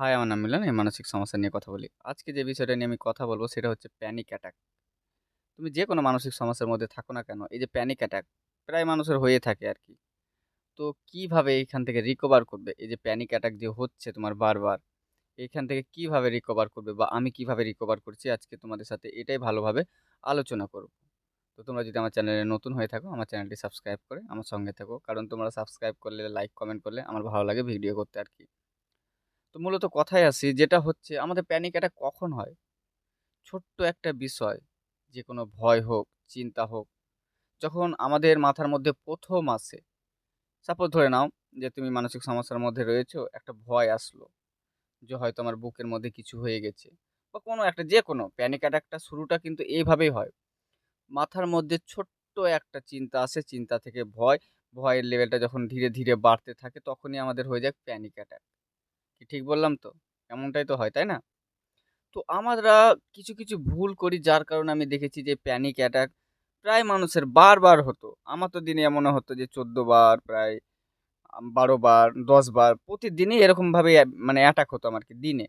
High, আমার নাম মিলন। এই মানসিক সমস্যা নিয়ে কথা বলি। আজকে যে বিষয়টা নিয়ে আমি কথা বলব সেটা হচ্ছে প্যানিক অ্যাটাক। তুমি যে কোনো মানসিক সমস্যার মধ্যে থাকো না কেন, এই যে প্যানিক অ্যাটাক প্রায় মানুষের হয়ে থাকে আর কি তো কীভাবে এইখান থেকে রিকভার করবে? এই যে প্যানিক অ্যাটাক যে হচ্ছে তোমার বারবার, এইখান থেকে কীভাবে রিকভার করবে বা আমি কীভাবে রিকভার করছি আজকে তোমাদের সাথে এটাই ভালোভাবে আলোচনা করব। তো তোমরা যদি আমার চ্যানেলে নতুন হয়ে থাকো, আমার চ্যানেলটি সাবস্ক্রাইব করে আমার সঙ্গে থাকো কারণ তোমরা সাবস্ক্রাইব করলে, লাইক, কমেন্ট করলে আমার ভালো লাগে ভিডিও করতে আরকি। তো মূলত কথায় আসি যেটা হচ্ছে আমাদের প্যানিক অ্যাটাক কখন হয়? ছোট্ট একটা বিষয়, যে কোনো ভয় হোক, চিন্তা হোক, যখন আমাদের মাথার মধ্যে প্রথম আসে, সাপোজ ধরে নাও যে তুমি মানসিক সমস্যার মধ্যে রয়েছো, একটা ভয় আসলো যে হয়তো আমার বুকের মধ্যে কিছু হয়ে গেছে বা কোনো একটা যে কোনো প্যানিক অ্যাটাকটা শুরুটা কিন্তু এইভাবেই হয়। মাথার মধ্যে ছোট্ট একটা চিন্তা আসে, চিন্তা থেকে ভয়, ভয়ের লেভেলটা যখন ধীরে, ধীরে বাড়তে থাকে তখনই আমাদের হয়ে যায় প্যানিক অ্যাটাক। কি ঠিক বললাম তো? এমনটাই তো হয়, তাই না? তো আমরা কিছু, কিছু ভুল করি যার কারণে আমি দেখেছি যে প্যানিক অ্যাটাক প্রায় মানুষের বারবার হতো। আমার তো দিনে এমনও হতো যে ১৪ বার প্রায় ১২ বার, ১০ বার প্রতিদিনই এরকমভাবে মানে অ্যাটাক হতো আমার কি দিনে।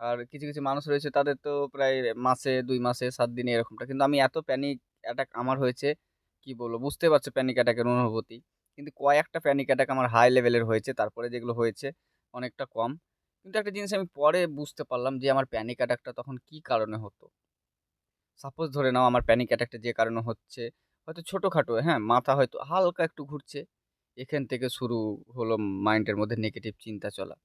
আর কিছু, কিছু মানুষ রয়েছে তাদের তো প্রায় মাসে, দুই মাসে, সাত দিনে এরকমটা। কিন্তু আমি এত প্যানিক অ্যাটাক আমার হয়েছে কি বলব? বুঝতে পারছ প্যানিক অ্যাটাকের অনুভূতি। কিন্তু কয়েকটা প্যানিক অ্যাটাক আমার হাই লেভেলের হয়েছে। তারপরে যেগুলো হয়েছে অনেকটা কম। কিন্তু একটা জিনিস আমি পরে বুঝতে পারলাম যে আমার প্যানিক অ্যাটাকটা তখন কি কারণে হতো। সাপোজ ধরে নাও আমার প্যানিক অ্যাটাকটা যে কারণে হচ্ছে হয়তো ছোটোখাটো হ্যাঁ, মাথা হয়তো হালকা একটু ঘুরছে। এখান থেকে শুরু হলো মাইন্ডের মধ্যে নেগেটিভ চিন্তা চলা।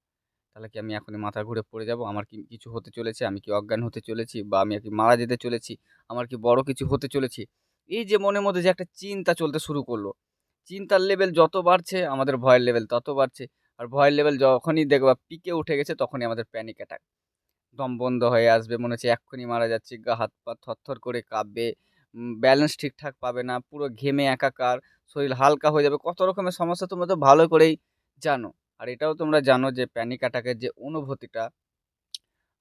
তাহলে কি আমি এখনই মাথা ঘুরে পড়ে যাব? আমার কি কিছু হতে চলেছে? আমি কি অজ্ঞান হতে চলেছি? বা আমি কি মারা যেতে চলেছি? আমার কি বড় কিছু হতে চলেছি? এই যে মনের মধ্যে যে একটা চিন্তা চলতে শুরু করল, চিন্তার লেভেল যত বাড়ছে আমাদের ভয়ের লেভেল তত বাড়ছে। আর ভয়ের লেভেল যখনই দেখবা পিকে উঠে গেছে তখনই আমাদের প্যানিক অ্যাটাক। দম বন্ধ হয়ে আসবে, মনে হচ্ছে এক্ষুনি মারা যাচ্ছি, গা হাত পা থরথর করে কাঁপবে, ব্যালেন্স ঠিকঠাক পাবে না, পুরো ঘেমে একাকার, শরীর হালকা হয়ে যাবে। কত রকমের সমস্যা তোমরা তো ভালো করেই জানো। আর এটাও তোমরা জানো যে প্যানিক অ্যাটাকের যে অনুভূতিটা,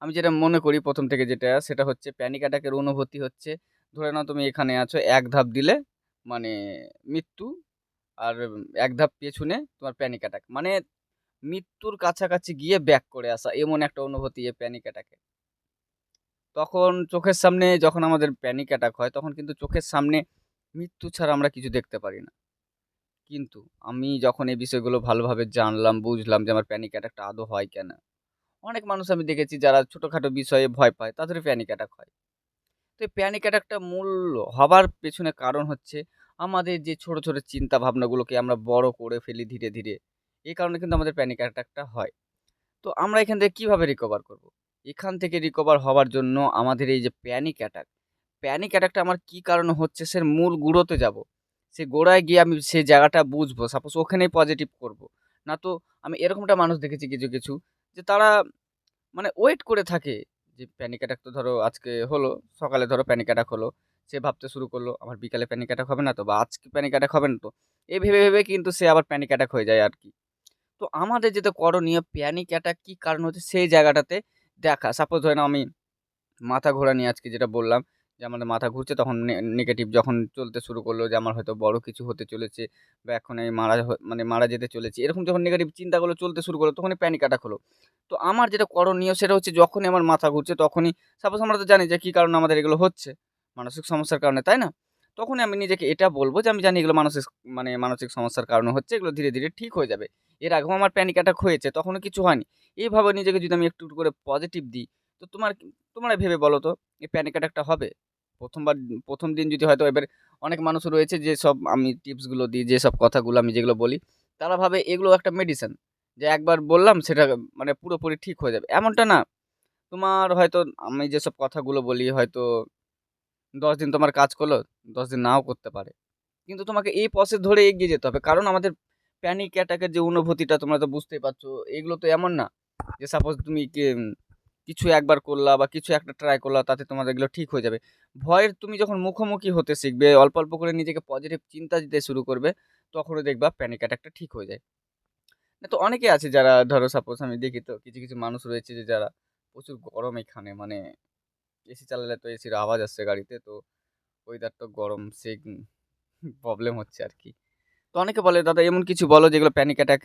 আমি যেটা মনে করি প্রথম থেকে যেটা সেটা হচ্ছে প্যানিক অ্যাটাকের অনুভূতি হচ্ছে ধরে নাও তুমি এখানে আছো, এক ধাপ দিলে মানে মৃত্যু আর এক ধাপ পেছনে তোমার প্যানিক অ্যাটাক। মানে মৃত্যুর কাছাকাছি গিয়ে ব্যাক করে আসা এমন একটা অনুভূতি এই প্যানিক অ্যাটাকে। তখন চোখের সামনে যখন আমাদের প্যানিক অ্যাটাক হয় তখন কিন্তু চোখের সামনে মৃত্যু ছাড়া আমরা কিছু দেখতে পারি না। কিন্তু আমি যখন এই বিষয়গুলো ভালোভাবে জানলাম, বুঝলাম যে আমার প্যানিক অ্যাটাকটা আদৌ হয় কেন? অনেক মানুষ আমি দেখেছি যারা ছোটোখাটো বিষয়ে ভয় পায় তাদেরও প্যানিক অ্যাটাক হয়। তো এই প্যানিক অ্যাটাকটা মূল হবার পেছনে কারণ হচ্ছে আমাদের যে ছোট, ছোট চিন্তা ভাবনাগুলোকে আমরা বড় করে ফেলি ধীরে, ধীরে। এই কারণে কিন্তু আমাদের প্যানিক অ্যাটাকটা হয়। তো আমরা এখান থেকে কীভাবে রিকভার করব? এখান থেকে রিকভার হওয়ার জন্য আমাদের এই যে প্যানিক অ্যাটাক, প্যানিক অ্যাটাকটা আমার কি কারণে হচ্ছে সে মূল গুঁড়োতে যাব। সে গোড়ায় গিয়ে আমি সেই জায়গাটা বুঝব। সাপোজ ওখানেই পজিটিভ করব। না তো আমি এরকমটা মানুষ দেখেছি কিছু, কিছু যে তারা মানে ওয়েট করে থাকে যে প্যানিক অ্যাটাক তো ধরো আজকে হলো, সকালে ধরো প্যানিক অ্যাটাক হলো। সে ভাবতে শুরু করল আমার বিকালে প্যানিক অ্যাটাক হবে না তো বা আজকে প্যানিক অ্যাটাক হবে না তো। এই ভেবে, ভেবে কিন্তু সে আবার প্যানিক অ্যাটাক হয়ে যায় আরকি। তো আমাদের যেটা করণীয় প্যানিক অ্যাটাক কি কারণ হচ্ছে সেই জায়গাটাতে দেখা। সাপোজ ধরে নাও আমি মাথা ঘোরা নিয়ে আজকে যেটা বললাম যে আমাদের মাথা ঘুরছে তখন নেগেটিভ যখন চলতে শুরু করল যে আমার হয়তো বড় কিছু হতে চলেছে বা এখন আমি মারা মানে মারা যেতে চলেছি। এরকম যখন নেগেটিভ চিন্তাগুলো চলতে শুরু করল তখনই প্যানিক অ্যাটাক হলো। তো আমার যেটা করণীয় সেটা হচ্ছে যখনই আমার মাথা ঘুরছে তখনই সাপোজ আমরা তো জানি যে কী কারণে আমাদের এগুলো হচ্ছে। মানসিক সমস্যার কারণে, তাই না? তখনই আমি নিজেকে এটা বলব যে আমি জানি এগুলো মানসিক মানে মানসিক সমস্যার কারণে হচ্ছে। এগুলো ধীরে, ধীরে ঠিক হয়ে যাবে। এর আগেও আমার প্যানিক অ্যাটাক হয়েছে তখনও কিছু হয়নি। এইভাবে নিজেকে যদি আমি একটু, করে পজিটিভ দিই তো তোমার তোমরা ভেবে বলো তো এই প্যানিক অ্যাটাকটা হবে? প্রথমবার প্রথম দিন যদি হয়তো এবার অনেক মানুষ রয়েছে যে সব আমি টিপসগুলো দিই, যেসব কথাগুলো আমি যেগুলো বলি তারা ভাবে এগুলো একটা মেডিসিন। যে একবার বললাম সেটা মানে পুরোপুরি ঠিক হয়ে যাবে। এমনটা না। তোমার হয়তো আমি যেসব কথাগুলো বলি হয়তো ১০ দিন তোমার কাজ করল, ১০ দিন নাও করতে পারে। কিন্তু তোমাকে এই প্রসেস ধরে এগিয়ে যেতে হবে। কারণ আমাদের প্যানিক অ্যাটাকের যে অনুভূতিটা তোমরা তো বুঝতেই পারছ। এগুলো তো এমন না যে সাপোজ তুমি কিছু একবার করলা বা কিছু একটা ট্রাই করলা তাতে তোমার এগুলো ঠিক হয়ে যাবে। ভয়ের তুমি যখন মুখোমুখি হতে শিখবে, অল্প, অল্প করে নিজেকে পজিটিভ চিন্তা দিতে শুরু করবে, তখনই দেখবা প্যানিক অ্যাটাকটা ঠিক হয়ে যায়। না তো অনেকে আছে যারা ধরো সাপোজ আমি দেখি তো কিছু, কিছু মানুষ রয়েছে যে যারা প্রচুর গরম এখানে মানে এসি চালালে তো এসির আওয়াজ আসছে গাড়িতে তো ওয়েদার তো গরম সে প্রবলেম হচ্ছে আর কি তো অনেকে বলে দাদা এমন কিছু বলো যেগুলো প্যানিক অ্যাটাক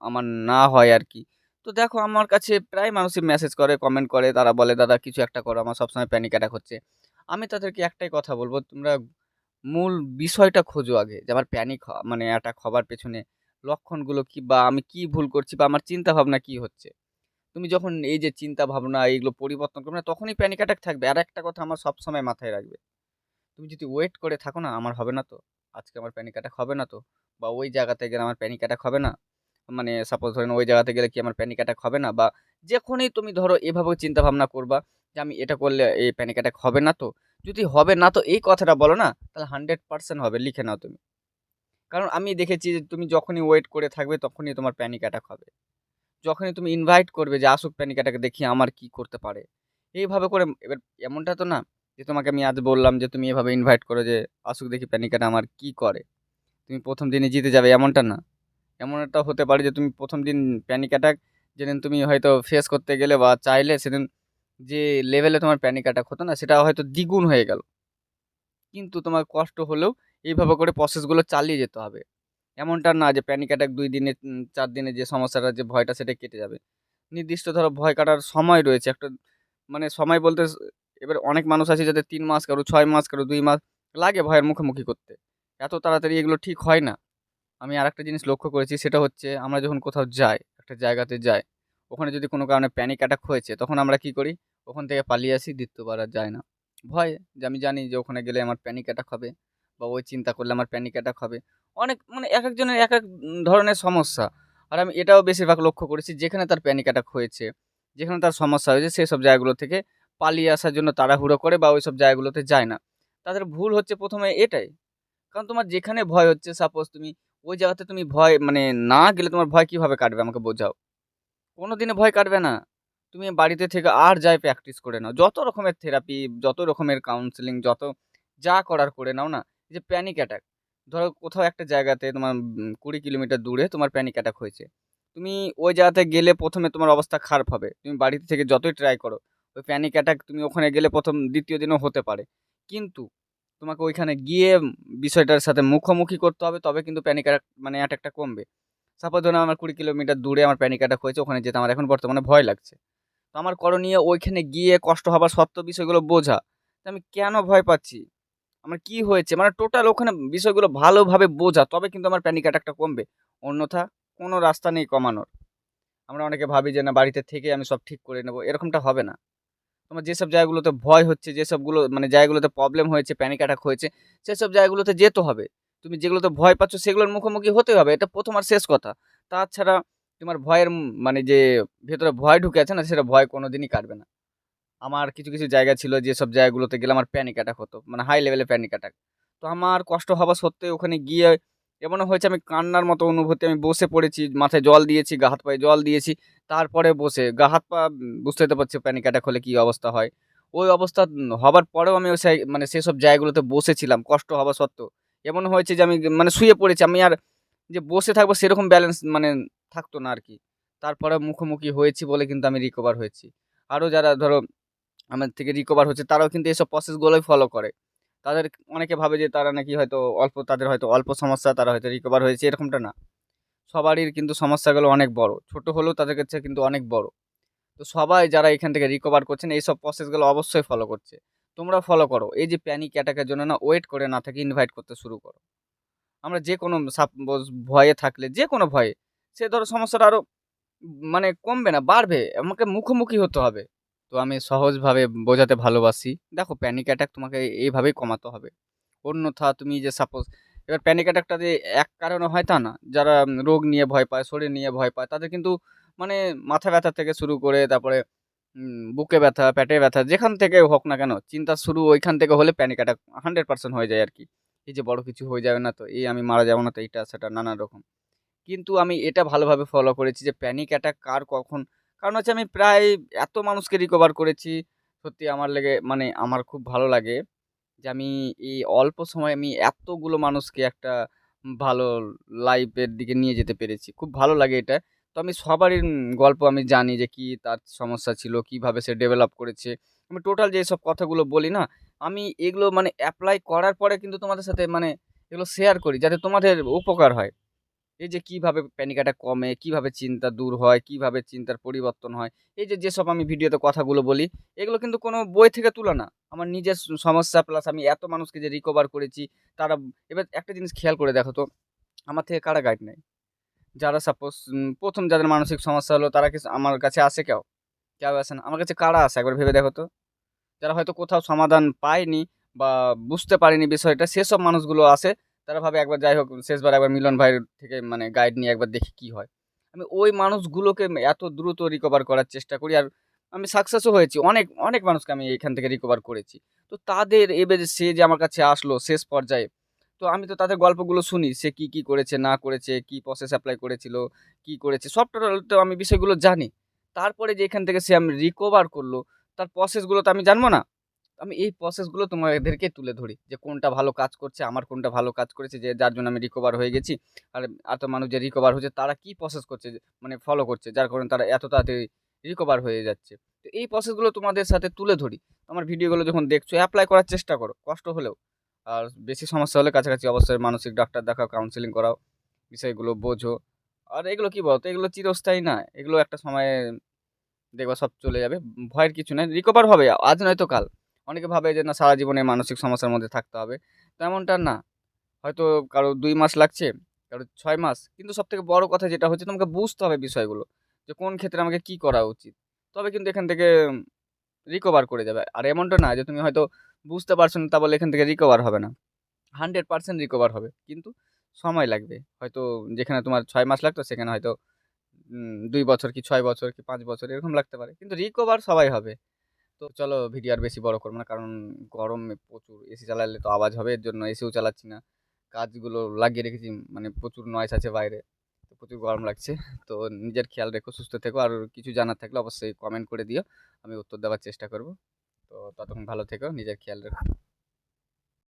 আমার না হয় আর কি তো দেখো আমার কাছে প্রায় মানুষই মেসেজ করে, কমেন্ট করে। তারা বলে, "দাদা কিছু একটা করো। আমার সবসময় প্যানিক অ্যাটাক হচ্ছে।" আমি তাদেরকে একটাই কথা বলব "তোমরা মূল বিষয়টা খোঁজো আগে যে আমার প্যানিক মানে অ্যাটাক হবার পেছনে লক্ষণগুলো কি বা আমি কি ভুল করছি বা আমার চিন্তাভাবনা কি হচ্ছে?" তুমি যখন এই যে চিন্তাভাবনা এইগুলো পরিবর্তন করবে না, তখনই প্যানিক অ্যাটাক থাকবে। আর একটা কথা আমার সবসময় মাথায় রাখবে। তুমি যদি ওয়েট করে থাকো না, আমার হবে না তো? আজকে আমার প্যানিক অ্যাটাক হবে না তো? বা ওই জায়গাতে গেলে আমার প্যানিক অ্যাটাক হবে না? মানে সাপোজ ধরেন ওই জায়গাতে গেলে কি আমার প্যানিক অ্যাটাক হবে না? বা যখনই তুমি ধরো এভাবে চিন্তাভাবনা করবা যে আমি এটা করলে এই প্যানিক অ্যাটাক হবে না তো? যদি হবে না তো এই কথাটা বলো না, তাহলে 100% হবে। লিখে নাও তুমি। কারণ আমি দেখেছি যে তুমি যখনই ওয়েট করে থাকবে তখনই তোমার প্যানিক অ্যাটাক হবে। যখনই তুমি ইনভাইট করবে যে, আসুক প্যানিক অ্যাটাক দেখি আমার কি করতে পারে। এইভাবে করে এবার এমনটা তো না যে, তোমাকে আমি আজ বললাম যে, তুমি এভাবে ইনভাইট করো যে, আসুক দেখি প্যানিক অ্যাটাক আমার কি করে। তুমি ১ম দিনই জিতে যাবে, এমনটা না। এমন একটা হতে পারে যে, তুমি প্রথম দিন প্যানিক অ্যাটাক যেদিন তুমি হয়তো ফেস করতে গেলে বা চাইলে সেদিন যে লেভেলে তোমার প্যানিক অ্যাটাক হতো না, সেটা হয়তো দ্বিগুণ হয়ে গেল। কিন্তু তোমার কষ্ট হলেও এইভাবে করে প্রসেসগুলো চালিয়ে যেতে হবে। এমনটা না যে প্যানিক অ্যাটাক দুই দিনে ৪ দিনে যে সমস্যাটা যে ভয়টা সেটা কেটে যাবে। নির্দিষ্ট ধরো ভয় কাটার সময় রয়েছে একটা মানে সময় বলতে এবার অনেক মানুষ আছে যাদের তিন মাস, কারও ছয় মাস, কারও দুই মাস লাগে ভয়ের মুখোমুখি করতে। এত তাড়াতাড়ি এগুলো ঠিক হয় না। আমি আরেকটা জিনিস লক্ষ্য করেছি সেটা হচ্ছে আমরা যখন কোথাও যাই, একটা জায়গাতে যাই, ওখানে যদি কোনো কারণে প্যানিক অ্যাটাক হয়েছে তখন আমরা কি করি? ওখান থেকে পালিয়ে আসি, দ্বিতীয়বার আর যাই না। ভয় যে আমি জানি যে ওখানে গেলে আমার প্যানিক অ্যাটাক হবে বা ওই চিন্তা করলে আমার প্যানিক অ্যাটাক হবে। অনেক মানে এক একজনের এক এক ধরনের সমস্যা। আর আমি এটাও বেশিরভাগ লক্ষ্য করেছি যেখানে তার প্যানিক অ্যাটাক হয়েছে, যেখানে তার সমস্যা হয়েছে সেসব জায়গাগুলো থেকে পালিয়ে আসার জন্য তাড়াহুড়ো করে বা ওই সব জায়গাগুলোতে যায় না। তাদের ভুল হচ্ছে প্রথমে এটাই। কারণ তোমার যেখানে ভয় হচ্ছে সাপোজ তুমি ওই জায়গাতে তুমি ভয় মানে না গেলে তোমার ভয় কীভাবে কাটবে আমাকে বোঝাও? কোনোদিনই ভয় কাটবে না। তুমি বাড়িতে থেকে আর যাই প্র্যাকটিস করে নাও। যত রকমের থেরাপি, যত রকমের কাউন্সেলিং, যত যা করার করে নাও না। যে প্যানিক অ্যাটাক, ধরো কোথাও একটা জায়গাতে তোমার কুড়ি কিলোমিটার দূরে তোমার প্যানিক অ্যাটাক হয়েছে। তুমি ওই জায়গাতে গেলে প্রথমে তোমার অবস্থা খারাপ হবে। তুমি বাড়িতে থেকে যতই ট্রাই করো, ওই প্যানিক অ্যাটাক তুমি ওখানে গেলে ১ম, ২য় দিনও হতে পারে। কিন্তু তোমাকে ওইখানে গিয়ে বিষয়টার সাথে মুখোমুখি করতে হবে তবে কিন্তু প্যানিক অ্যাটাক মানে অ্যাটাকটা কমবে। সাপোজ ধরুন আমার ২০ কিলোমিটার দূরে আমার প্যানিক অ্যাটাক হয়েছে, ওখানে যেতে আমার এখন বর্তমানে ভয় লাগছে। তো আমার করণীয় ওইখানে গিয়ে কষ্ট হবার সত্ত্বেও বিষয়গুলো বোঝা। আমি কেন ভয় পাচ্ছি? আমার কি হয়েছে? মানে টোটাল ওখানে বিষয়গুলো ভালোভাবে বোঝা তবে কিন্তু আমার প্যানিক অ্যাটাকটা কমবে। অন্যথা কোনো রাস্তা নেই কমানোর। আমরা অনেকে ভাবি যে না বাড়িতে থেকে আমি সব ঠিক করে নেব। এরকমটা হবে না। তোমার যেসব জায়গাগুলোতে ভয় হচ্ছে, যেসবগুলো মানে জায়গাগুলোতে প্রবলেম হয়েছে, প্যানিক অ্যাটাক হয়েছে, সেসব জায়গাগুলোতে যেতে হবে। তুমি যেগুলোতে ভয় পাচ্ছ সেগুলোর মুখোমুখি হতে হবে। এটা প্রথম আর শেষ কথা। তাছাড়া তোমার ভয়ের মানে যে ভেতরে ভয় ঢুকে আছে না সেটা ভয় কোনোদিনই কাটবে না। আমার কিছু, কিছু জায়গা ছিল যেসব জায়গাগুলোতে গেলে আমার প্যানিক অ্যাটাক হতো। মানে হাই লেভেলে প্যানিক অ্যাটাক। তো আমার কষ্ট হওয়া সত্ত্বেও ওখানে গিয়ে এমনও হয়েছে আমি কান্নার মতো অনুভূতি আমি বসে পড়েছি, মাথায় জল দিয়েছি, গা হাত পায়ে জল দিয়েছি। তারপরে বসে গা হাত পা উম বুঝতেই তো পারছ প্যানিক অ্যাটাক হলে কী অবস্থা হয়। ওই অবস্থা হবার পরেও আমি ওই মানে সেসব জায়গাগুলোতে বসেছিলাম কষ্ট হওয়া সত্ত্বেও। এমন হয়েছে যে আমি মানে শুয়ে পড়েছি। আমি আর যে বসে থাকব সেরকম ব্যালেন্স মানে থাকতো না আর কি তারপরে মুখোমুখি হয়েছি বলে কিন্তু আমি রিকভার হয়েছি। আরও যারা ধরো আমার থেকে রিকভার হচ্ছে, তারাও কিন্তু এসব প্রসেসগুলোই ফলো করে। তাদের অনেকে ভাবে যে তারা নাকি হয়তো অল্প, তাদের হয়তো অল্প সমস্যা, তারা হয়তো রিকভার হয়েছে, এরকমটা না। সবারই কিন্তু সমস্যাগুলো অনেক বড়। ছোট হলেও তাদের কাছে কিন্তু অনেক বড়। তো সবাই যারা এখান থেকে রিকভার করছেন, এইসব প্রসেসগুলো অবশ্যই ফলো করছে। তোমরাও ফলো করো। এই যে প্যানিক অ্যাটাকের জন্য না ওয়েট করে না থেকে ইনভাইট করতে শুরু করো। আমরা যেকোনো সাপোজ ভয়ে থাকলে, যে কোনো ভয়ে, সে ধরো সমস্যাটা আরও মানে কমবে না, বাড়বে। আমাকে মুখোমুখি হতে হবে। তো আমি সহজভাবে বোঝাতে ভালোবাসি। দেখো প্যানিক অ্যাটাক তোমাকে এইভাবেই কমাতে হবে। অন্যথা তুমি যে সাপোজ এবার প্যানিক অ্যাটাকটা যে এক কারণে হয় তা না। যারা রোগ নিয়ে ভয় পায়, শরীর নিয়ে ভয় পায় তাদের কিন্তু মানে মাথা ব্যথা থেকে শুরু করে তারপরে বুকে ব্যথা, পেটে ব্যথা যেখান থেকে হোক না কেন চিন্তা শুরু ওইখান থেকে হলে প্যানিক অ্যাটাক 100% হয়ে যায় আর কি এই যে বড় কিছু হয়ে যাবে না তো, এই আমি মারা যাব না তো এইটা সেটা নানান রকম। কিন্তু আমি এটা ভালোভাবে ফলো করেছি যে প্যানিক অ্যাটাক কার কখন কারণ হচ্ছে আমি প্রায় এত মানুষকে রিকভার করেছি। সত্যি আমার লেগে মানে আমার খুব ভালো লাগে যে আমি এই অল্প সময়ে আমি এতগুলো মানুষকে একটা ভালো লাইফের দিকে নিয়ে যেতে পেরেছি। খুব ভালো লাগে এটা। তো আমি সবারই গল্প আমি জানি যে কি তার সমস্যা ছিল, কীভাবে সে ডেভেলপ করেছে। আমি টোটাল যেসব কথাগুলো বলি না, আমি এগুলো মানে অ্যাপ্লাই করার পরে কিন্তু তোমাদের সাথে মানে এগুলো শেয়ার করি যাতে তোমাদের উপকার হয়। এই যে কীভাবে প্যানিক অ্যাটাক কমে, কীভাবে চিন্তা দূর হয়, কীভাবে চিন্তার পরিবর্তন হয়। এই যে যেসব আমি ভিডিওতে কথাগুলো বলি, এগুলো কিন্তু কোনো বই থেকে তোলা না। আমার নিজের সমস্যা প্লাস আমি এত মানুষকে যে রিকভার করেছি, তারা এবার একটা জিনিস খেয়াল করে দেখো তো, আমার থেকে কারা গাইড নেয়? যারা সাপোজ প্রথম যাদের মানসিক সমস্যা হলো তারা কি আমার কাছে আসে কেউ? কেউ আসে না। আমার কাছে কারা আসে একবার ভেবে দেখো তো? যারা হয়তো কোথাও সমাধান পায়নি বা বুঝতে পারেনি বিষয়টা সেসব মানুষগুলো আসে। তারা ভাবে একবার যাই হোক শেষবার একবার মিলন ভাইয়ের থেকে মানে গাইড নিয়ে একবার দেখি কি হয়। আমি ওই মানুষগুলোকে এত দ্রুত রিকভার করার চেষ্টা করি আর আমি সাকসেসও হয়েছি। অনেক, অনেক মানুষকে আমি এখান থেকে রিকভার করেছি। তো তাদের এবার সে যে আমার কাছে আসলো শেষ পর্যায়ে, তো আমি তো তাদের গল্পগুলো শুনি। সে কি, কি করেছে না করেছে, কি প্রসেস অ্যাপ্লাই করেছিল, কি করেছে সব তো আমি বিষয়গুলো জানি। তারপরে যে এখান থেকে সে আমি রিকভার করল, তার প্রসেসগুলো তো আমি জানব না? আমি এই প্রসেসগুলো তোমাদেরকে তুলে ধরি যে কোনটা ভালো কাজ করছে, আমার কোনটা ভালো কাজ করেছে যে যার জন্য আমি রিকভার হয়ে গেছি। আর এত মানুষ যে রিকভার হচ্ছে তারা কি প্রসেস করছে মানে ফলো করছে যার কারণে তারা এত তাড়াতাড়ি রিকভার হয়ে যাচ্ছে। তো এই প্রসেসগুলো তোমাদের সাথে তুলে ধরি। আমার ভিডিওগুলো যখন দেখছ অ্যাপ্লাই করার চেষ্টা করো, কষ্ট হলেও। আর বেশি সমস্যা হলে কাছাকাছি অবশ্যই মানসিক ডাক্তার দেখাও, কাউন্সেলিং করাও, বিষয়গুলো বোঝো। আর এগুলো কি বলতো এগুলো চিরস্থায়ী না। এগুলো একটা সময়ে দেখবা সব চলে যাবে। ভয়ের কিছু নাই। রিকভার হবে আজ নয়তো কাল। অনেকে ভাবে যে না সারা জীবনে মানসিক সমস্যার মধ্যে থাকতে হবে। তো এমনটা না। হয়তো কারও দুই মাস লাগছে, কারও ছয় মাস। কিন্তু সবথেকে বড় কথা যেটা হচ্ছে তোমাকে বুঝতে হবে বিষয়গুলো। যে কোন ক্ষেত্রে আমাকে কি করা উচিত। তবে কিন্তু এখান থেকে রিকভার করে যাবে। আর এমনটা না যে তুমি হয়তো বুঝতে পারছ না তা বলে এখান থেকে রিকভার হবে না। 100% রিকভার হবে। কিন্তু সময় লাগবে। হয়তো যেখানে তোমার ছয় মাস লাগতো সেখানে হয়তো দুই বছর কি ছয় বছর কি পাঁচ বছর এরকম লাগতে পারে। কিন্তু রিকভার সবাই হবে। তো চলো ভিডিও আর বেশি বড় করব না। কারণ গরমে প্রচুর এসি চালালে তো আওয়াজ হবে এর জন্য এসিও চালাচ্ছি না। কাজগুলো লাগিয়ে রেখেছি মানে প্রচুর নয়েজ আছে বাইরে। তো প্রচুর গরম লাগছে। তো নিজের খেয়াল রেখো, সুস্থ থেকো। আর কিছু জানার থাকলে অবশ্যই কমেন্ট করে দিও। আমি উত্তর দেওয়ার চেষ্টা করব। তো ততক্ষণ ভালো থেকো, নিজের খেয়াল রেখো।